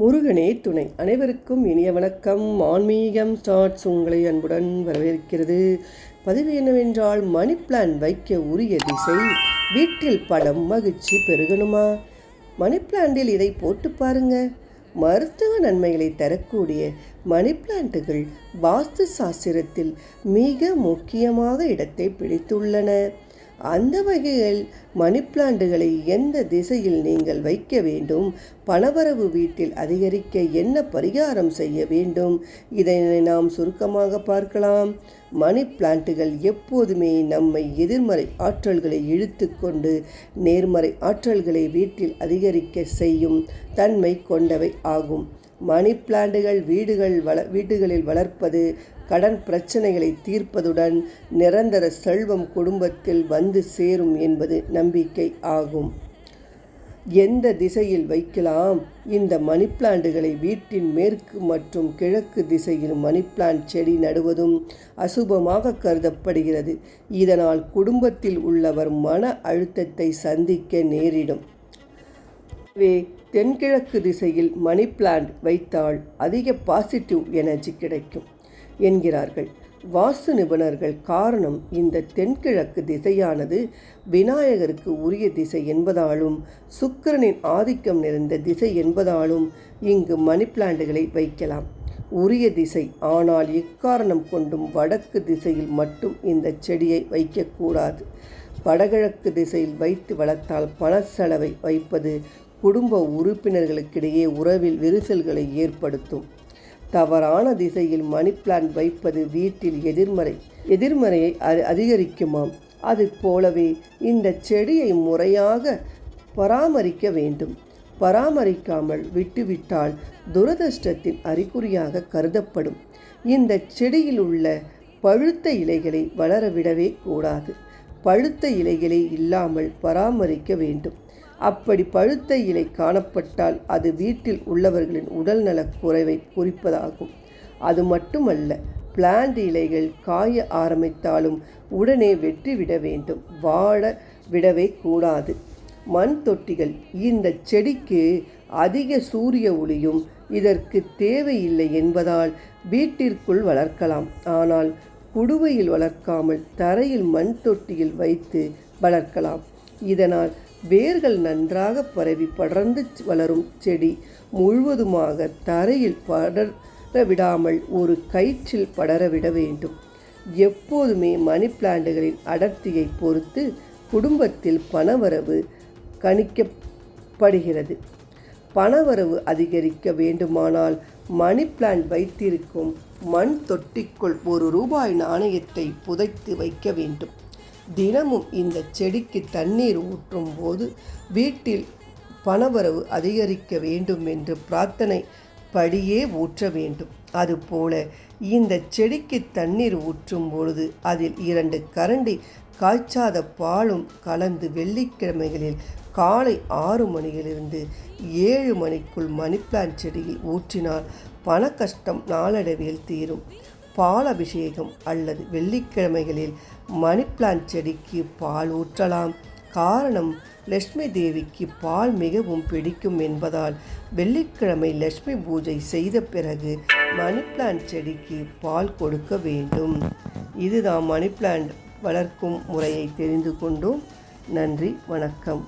முருகனே துணை. அனைவருக்கும் இனிய வணக்கம். ஆன்மீகம் ஸ்டார்ட்ஸ் உங்களை அன்புடன் வரவேற்கிறது. பதிவு என்னவென்றால் மணி பிளான் வைக்க உரிய திசை வீட்டில் படம் மகிழ்ச்சி பெருகணுமா? மணி பிளான்டில் இதை போட்டு பாருங்க. மருத்துவ நன்மைகளை தரக்கூடிய மணி பிளான்ட்டுகள் வாஸ்து சாஸ்திரத்தில் மிக முக்கியமாக இடத்தை பிடித்துள்ளன. அந்த வகையில் மணி பிளான்ட்டுகளை எந்த திசையில் நீங்கள் வைக்க வேண்டும்? பணவரவு வீட்டில் அதிகரிக்க என்ன பரிகாரம் செய்ய வேண்டும்? இதனை நாம் சுருக்கமாக பார்க்கலாம். மணி பிளான்ட்டுகள் எப்போதுமே நம்மை எதிர்மறை ஆற்றல்களை இழுத்துக்கொண்டு நேர்மறை ஆற்றல்களை வீட்டில் அதிகரிக்க செய்யும் தன்மை கொண்டவை ஆகும். மணி பிளான்ட்டுகள் வீடுகள் வள வீடுகளில் வளர்ப்பது கடன் பிரச்சனைகளை தீர்ப்பதுடன் நிரந்தர செல்வம் குடும்பத்தில் வந்து சேரும் என்பது நம்பிக்கை ஆகும். எந்த திசையில் வைக்கலாம்? இந்த மணி பிளான்ட்டுகளை வீட்டின் மேற்கு மற்றும் கிழக்கு திசையில் மணி பிளான்ட் செடி நடுவதும் அசுபமாக கருதப்படுகிறது. இதனால் குடும்பத்தில் உள்ளவர் மன அழுத்தத்தை சந்திக்க நேரிடும். எனவே தென்கிழக்கு திசையில் மணி பிளான்ட் வைத்தால் அதிக பாசிட்டிவ் எனர்ஜி கிடைக்கும். என்கிறார்கள். வாஸ்து நிபுணர்கள் காரணம் இந்த தென்கிழக்கு திசையானது விநாயகருக்கு உரிய திசை என்பதாலும் சுக்கிரனின் ஆதிக்கம் நிறைந்த திசை என்பதாலும் இங்கு மணி பிளான்ட்டுகளை வைக்கலாம். உரிய திசை. ஆனால் இக்காரணம் கொண்டும் வடக்கு திசையில் மட்டும் இந்த செடியை வைக்கக்கூடாது. வடகிழக்கு திசையில் வைத்து வளர்த்தால் பண செலவை வைப்பது குடும்ப உறுப்பினர்களுக்கிடையே உறவில் விரிசல்களை ஏற்படுத்தும். தவறான திசையில் மணி பிளான்ட் வைப்பது வீட்டில் எதிர்மறை. எதிர்மறையை அதிகரிக்குமாம். அது போலவே இந்த செடியை முறையாக பராமரிக்க வேண்டும். பராமரிக்காமல் விட்டுவிட்டால் துரதிருஷ்டத்தின் அறிகுறியாக கருதப்படும். இந்த செடியில் உள்ள பழுத்த இலைகளை வளரவிடவே கூடாது. பழுத்த இலைகளை இல்லாமல் பராமரிக்க வேண்டும். அப்படி பழுத்த இலை காணப்பட்டால் அது வீட்டில் உள்ளவர்களின் உடல் நலக் குறைவை குறிப்பதாகும். அது மட்டுமல்ல பிளான்ட் இலைகள் காய ஆரம்பித்தாலும் உடனே வெட்டிவிட வேண்டும் வாழ விடவே கூடாது. மண் தொட்டிகள் இந்த செடிக்கு அதிக சூரிய ஒளியும் இதற்கு தேவையில்லை என்பதால் வீட்டிற்குள் வளர்க்கலாம். ஆனால் குடுவையில் வளர்க்காமல் தரையில் மண் தொட்டியில் வைத்து வளர்க்கலாம். இதனால் வேர்கள் நன்றாக பரவி படர்ந்து வளரும் செடி முழுவதுமாக தரையில் படர விடாமல் ஒரு கயிற்றில் படரவிட வேண்டும். எப்போதுமே மணி பிளான்ட்டுகளின் அடர்த்தியை பொறுத்து குடும்பத்தில் பணவரவு கணிக்கப்படுகிறது. பணவரவு அதிகரிக்க வேண்டுமானால் மணி பிளான்ட் வைத்திருக்கும் மண் தொட்டிக்குள் ஒரு ரூபாய் நாணயத்தை புதைத்து வைக்க வேண்டும். தினமும் இந்த செடிக்கு தண்ணீர் ஊற்றும் போது வீட்டில் பணவரவு அதிகரிக்க வேண்டும் என்று பிரார்த்தனை படியே ஊற்ற வேண்டும். அதுபோல இந்த செடிக்கு தண்ணீர் ஊற்றும் பொழுது அதில் இரண்டு கரண்டி காய்ச்சாத பாலும் கலந்து வெள்ளிக்கிழமைகளில் காலை ஆறு மணியிலிருந்து ஏழு மணிக்குள் மணி பிளான்ட் செடியில் ஊற்றினால் பண கஷ்டம் நாளடைவில் தீரும். பால் அபிஷேகம் அல்லது வெள்ளிக்கிழமைகளில் மணி பிளான்ட் செடிக்கு பால் ஊற்றலாம். காரணம் லட்சுமி தேவிக்கு பால் மிகவும் பிடிக்கும் என்பதால் வெள்ளிக்கிழமை லட்சுமி பூஜை செய்த பிறகு மணி பிளான்ட் செடிக்கு பால் கொடுக்க வேண்டும். இதுதான் மணி பிளான்ட் வளர்க்கும் முறையை தெரிந்து கொண்டோம். நன்றி வணக்கம்.